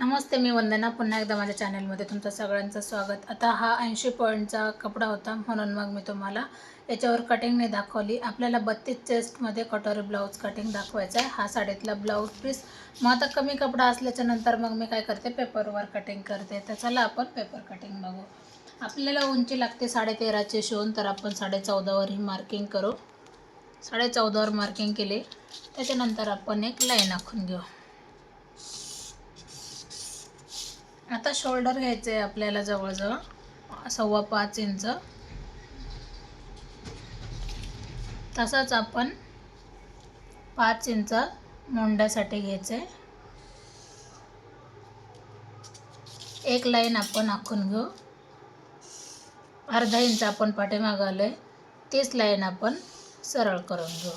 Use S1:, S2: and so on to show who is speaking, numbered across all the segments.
S1: नमस्ते मी वंदना पुन्हा एकदा माझ्या चॅनलमध्ये तुमचं सगळ्यांचं स्वागत. आता हा ऐंशी पॉईंटचा कपडा होता म्हणून मग मी तुम्हाला याच्यावर कटिंगने दाखवली. आपल्याला बत्तीस चेस्टमध्ये कटोरी ब्लाऊज कटिंग दाखवायचा आहे. हा साडीतला ब्लाऊज पीस मग आता कमी कपडा असल्याच्या नंतर मग मी काय करते? पेपरवर कटिंग करते. तर चला आपण पेपर कटिंग बघू. आपल्याला उंची लागते साडेतेराचे शिवून तर आपण साडे चौदावर ही मार्किंग करू. साडे चौदावर मार्किंग केली. त्याच्यानंतर आपण एक लाईन आखून घेऊ. आता शोल्डर घ्यायचं आहे आपल्याला जवळजवळ. सव्वा पाच इंच. तसंच आपण पाच इंच मोंड्यासाठी घ्यायचं आहे एक लाईन आपण आखून घेऊ. अर्धा इंच आपण पाठीमागं आलो आहे तीच लाईन आपण सरळ करून घेऊ.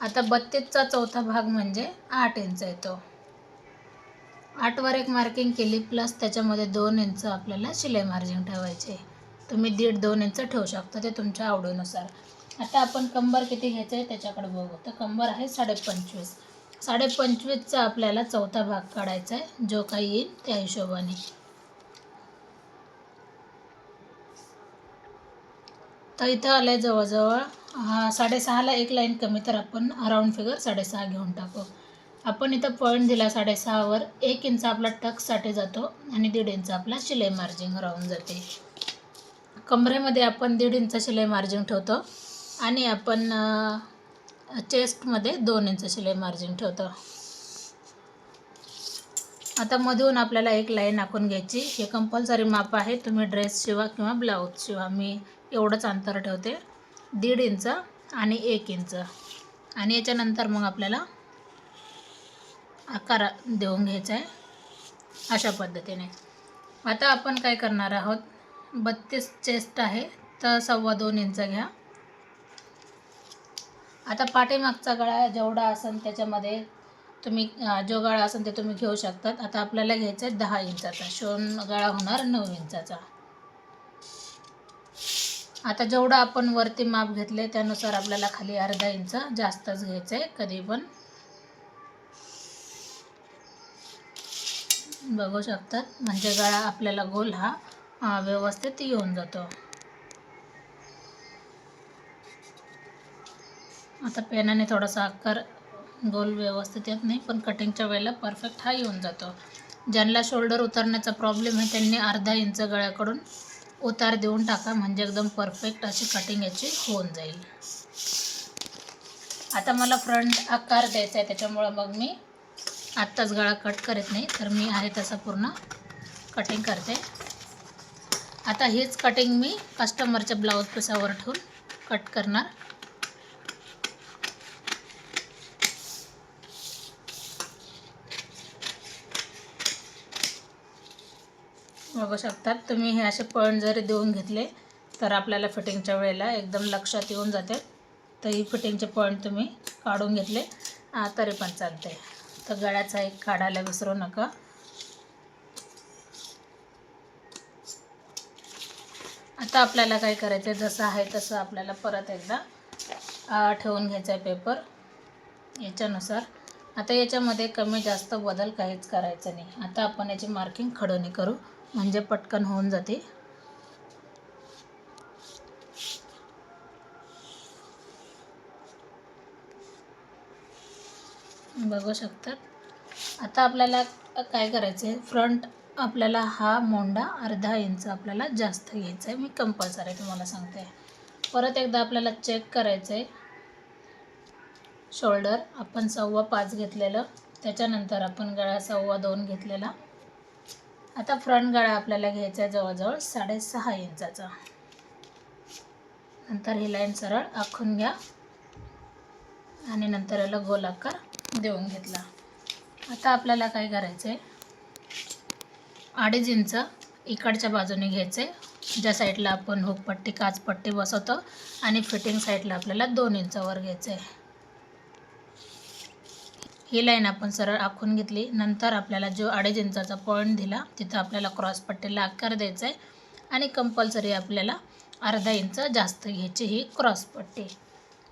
S1: आता बत्तीसचा चौथा भाग म्हणजे आठ इंच येतो. आठवर एक मार्किंग केली प्लस त्याच्यामध्ये दोन इंच आपल्याला शिलाई मार्जिन ठेवायचे. तुम्ही दीड दोन इंच ठेवू शकता ते तुमच्या आवडीनुसार. आता आपण कंबर किती घ्यायचं आहे त्याच्याकडे बघू. तर कंबर आहे साडेपंचवीस. साडेपंचवीसचा आपल्याला चौथा भाग काढायचा आहे. जो काही येईल त्या हिशोबाने. तर इथं आलं आहे जवळजवळ हा साडेसहाला एक लाईन कमी तर आपण अराऊंड फिगर साडेसहा घेऊन टाकू. आपण इथं पॉईंट दिला साडेसहावर एक इंच आपला टक्ससाठी जातो आणि दीड इंच आपला शिलाई मार्जिन राहून जाते. कमरेमध्ये आपण दीड इंच शिलाई मार्जिन ठेवतो आणि आपण चेस्टमध्ये दोन इंच शिलाई मार्जिन ठेवतो. आता मधून आपल्याला एक लाईन आखून घ्यायची. हे कंपल्सरी माप आहे. तुम्ही ड्रेस शिवा किंवा ब्लाऊज शिवा. मी एवढंच अंतर ठेवते. दीड इंच आणि एक इंच. आणि याच्यानंतर मग आपल्याला आकार देऊन घ्यायचा आहे. अशा पद्धतीने. आता आपण काय करणार आहोत? बत्तीस चेस्ट आहे तर सव्वा दोन इंच घ्या. आता पाठीमागचा गळा जेवढा असेल त्याच्यामध्ये तुम्ही जो गळा असेल ते तुम्ही घेऊ शकतात. आता आपल्याला घ्यायचा आहे दहा इंचाचा. शोन गळा होणार नऊ इंचाचा. आता जेवढं आपण वरती माप घेतले त्यानुसार आपल्याला खाली अर्धा इंच जास्तच घ्यायचं आहे कधी पण बघू शकतात. म्हणजे गळा आपल्याला गोल हा व्यवस्थित येऊन जातो. आता पेनाने थोडासा आकार गोल व्यवस्थित येत नाही पण कटिंगच्या वेळेला परफेक्ट हा येऊन जातो. ज्यांना शोल्डर उतरण्याचा प्रॉब्लेम आहे त्यांनी अर्धा इंच गळ्याकडून उतार देऊन टाका म्हणजे एकदम परफेक्ट अशी कटिंग याची होऊन जाईल. आता मला फ्रंट आकार द्यायचा आहे त्याच्यामुळं मग मी आत्ताच गळा कट करत नाही तर मी आहे तसं पूर्ण कटिंग करते. आता हीच कटिंग मी कस्टमरच्या ब्लाऊज पिसावर ठेवून कट करणार. बघू शकतात तुम्ही हे असे पॉईंट जरी देऊन घेतले तर आपल्याला फिटिंगच्या वेळेला एकदम लक्षात येऊन जाते. तर ही फिटिंगचे पॉईंट तुम्ही काढून घेतले आ, तरी पण चालते तर गळ्याचा एक काढायला विसरू नका. आता आपल्याला काय करायचं आहे जसं आहे तसं आपल्याला परत एकदा ठेवून घ्यायचा आहे पेपर याच्यानुसार. आता याच्यामध्ये कमी जास्त बदल काहीच करायचं नाही. आता आपण याची मार्किंग खडवणी करू. म्हणजे पटकन होऊन जाते. बघू शकतात. आता आपल्याला काय करायचं आहे फ्रंट आपल्याला हा मोंडा अर्धा इंच आपल्याला जास्त घ्यायचा आहे मी कंपल्सरी तुम्हाला सांगते. परत एकदा आपल्याला चेक करायचं आहे शोल्डर आपण सव्वा पाच घेतलेलं. त्याच्यानंतर आपण गळा सव्वा दोन घेतलेला. आता फ्रंट गळा आपल्याला घ्यायचा आहे जवळजवळ साडेसहा इंचाचा. नंतर ही लाईन सरळ आखून घ्या. आणि नंतर याला गोलाकार देऊन घेतला. आता आपल्याला काय करायचं आहे अडीच इंच इकडच्या बाजूने घ्यायचे ज्या साईडला आपण हुकपट्टी काचपट्टी बसवतो आणि फिटिंग साईडला आपल्याला दोन इंचावर घ्यायचं आहे ही लाईन आपण सरळ आखून घेतली. नंतर आपल्याला जो अडीच इंचाचा पॉईंट दिला तिथं आपल्याला क्रॉस पट्टीला आकार द्यायचा आहे आणि कंपल्सरी आपल्याला अर्धा इंच जास्त घ्यायची ही क्रॉस पट्टी.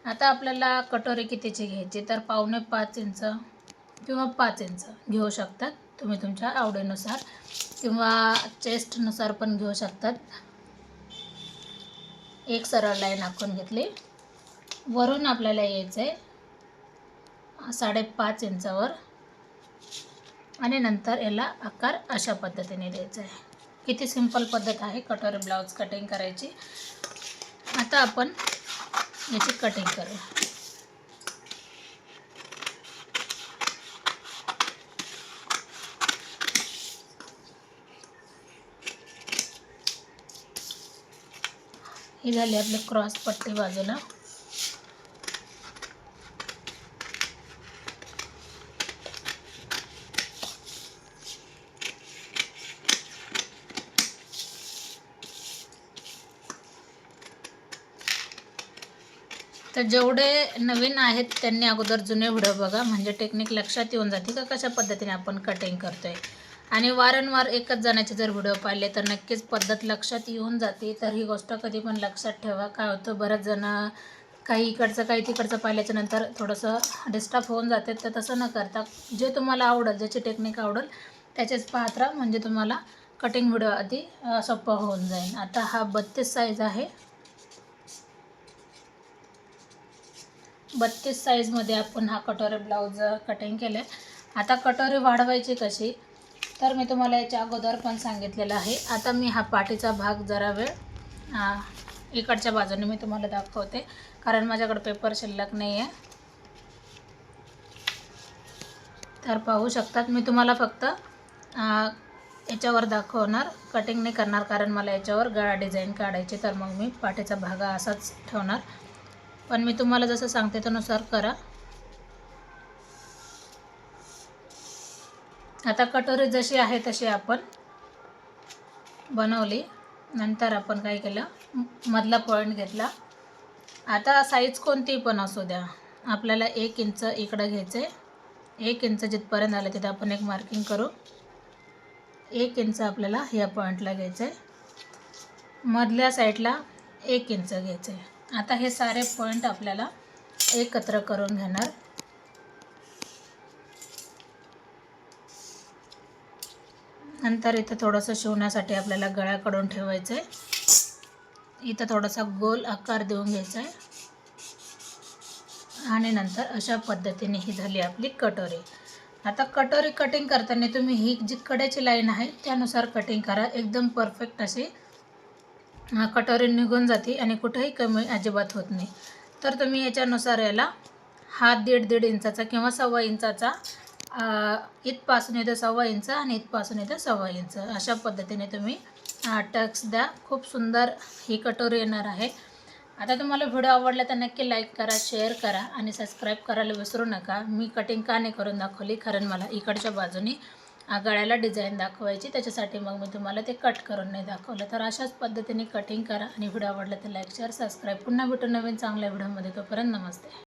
S1: आता आपल्याला कटोरी कितीची घ्यायची? तर पावणे पाच इंच किंवा पाच इंच घेऊ शकतात. तुम्ही तुमच्या आवडीनुसार किंवा चेस्टनुसार पण घेऊ शकतात. एक सरळ लाईन आखून घेतली. वरून आपल्याला यायचं आहे साडेपाच इंचावर. आणि नंतर याला आकार अशा पद्धतीने द्यायचा आहे किती सिंपल पद्धत आहे कटोरी ब्लाऊज कटिंग करायची. आता आपण याची कटिंग करू. हे झाले आपले क्रॉस पट्टी बाजूला. तर जेवढे नवीन आहेत त्यांनी अगोदर जुने व्हिडिओ बघा. म्हणजे टेक्निक लक्षात येऊन जाते का कशा पद्धतीने आपण कटिंग करतोय. आणि वारंवार एकच जणाचे जर व्हिडिओ पाहिले तर नक्कीच पद्धत लक्षात येऊन जाते. तर ही गोष्ट कधी पण लक्षात ठेवा. काय होतं बरेच जण काही इकडचं काही तिकडचं पाहिल्याच्या नंतर थोडंसं डिस्टर्ब होऊन जाते. तर तसं न करता जे तुम्हाला आवडेल ज्याची टेक्निक आवडेल त्याचेच पाहत म्हणजे तुम्हाला कटिंग व्हिडिओ आधी सोप्पा सोपं होऊन जाईल. आता हा बत्तीस साईज आहे. बत्तीस साईजमध्ये आपण हा कटोरी ब्लाऊज कटिंग केलं आहे आता कटोरी वाढवायची कशी तर मी तुम्हाला याच्या अगोदर पण सांगितलेलं आहे. आता मी हा पाठीचा भाग जरा वेळ इकडच्या बाजूने मी तुम्हाला दाखवते. कारण माझ्याकडे पेपर शिल्लक नाही आहे तर पाहू शकतात मी तुम्हाला फक्त याच्यावर दाखवणार कटिंग नाही करणार कारण मला याच्यावर गळा डिझाईन काढायची तर मग मी पाठीचा भाग असाच ठेवणार. पण मी तुम्हाला जसं सांगते त्यानुसार करा. आता कटोरी जशी आहे तशी आपण बनवली. नंतर आपण काय केलं? मधला पॉईंट घेतला. आता साईज कोणती पण असू द्या. आपल्याला एक इंच इकडं घ्यायचं आहे एक इंच जिथपर्यंत आलं तिथं आपण एक मार्किंग करू. एक इंच आपल्याला ह्या पॉईंटला घ्यायचं आहे मधल्या साईडला एक इंच घ्यायचं आहे आता हे सारे पॉईंट आपल्याला एकत्र करून घेणार. नंतर इथं थोडंसं शिवण्यासाठी आपल्याला गळ्याकडून ठेवायचं आहे इथं थोडासा गोल आकार देऊन घ्यायचा आहे आणि नंतर अशा पद्धतीने ही झाली आपली कटोरी. आता कटोरी कटिंग करताना तुम्ही ही जी कड्याची लाईन आहे त्यानुसार कटिंग करा. एकदम परफेक्ट अशी कटोरी निघून जाते आणि कुठेही कमी अजिबात होत नाही. तर तुम्ही याच्यानुसार याला हा दीड दीड इंचाचा किंवा सव्वा इंचाचा इथपासून इथं सव्वा इंच आणि इथपासून इथं सव्वा इंच अशा पद्धतीने तुम्ही टक्स द्या. खूप सुंदर ही कटोरी येणार आहे. आता तुम्हाला व्हिडिओ आवडला तर नक्की लाईक करा शेअर करा आणि सबस्क्राईब करायला विसरू नका. मी कटिंग का नाही करून दाखवली? कारण मला इकडच्या बाजूने गळ्याला डिझाईन दाखवायची. त्याच्यासाठी मग मी तुम्हाला ते कट करून नाही दाखवलं. तर अशाच पद्धतीने कटिंग करा आणि व्हिडिओ आवडला तर लाईक शेअर सबस्क्राईब पुन्हा भेटून नवीन चांगल्या व्हिडिओमध्ये. तोपर्यंत नमस्ते.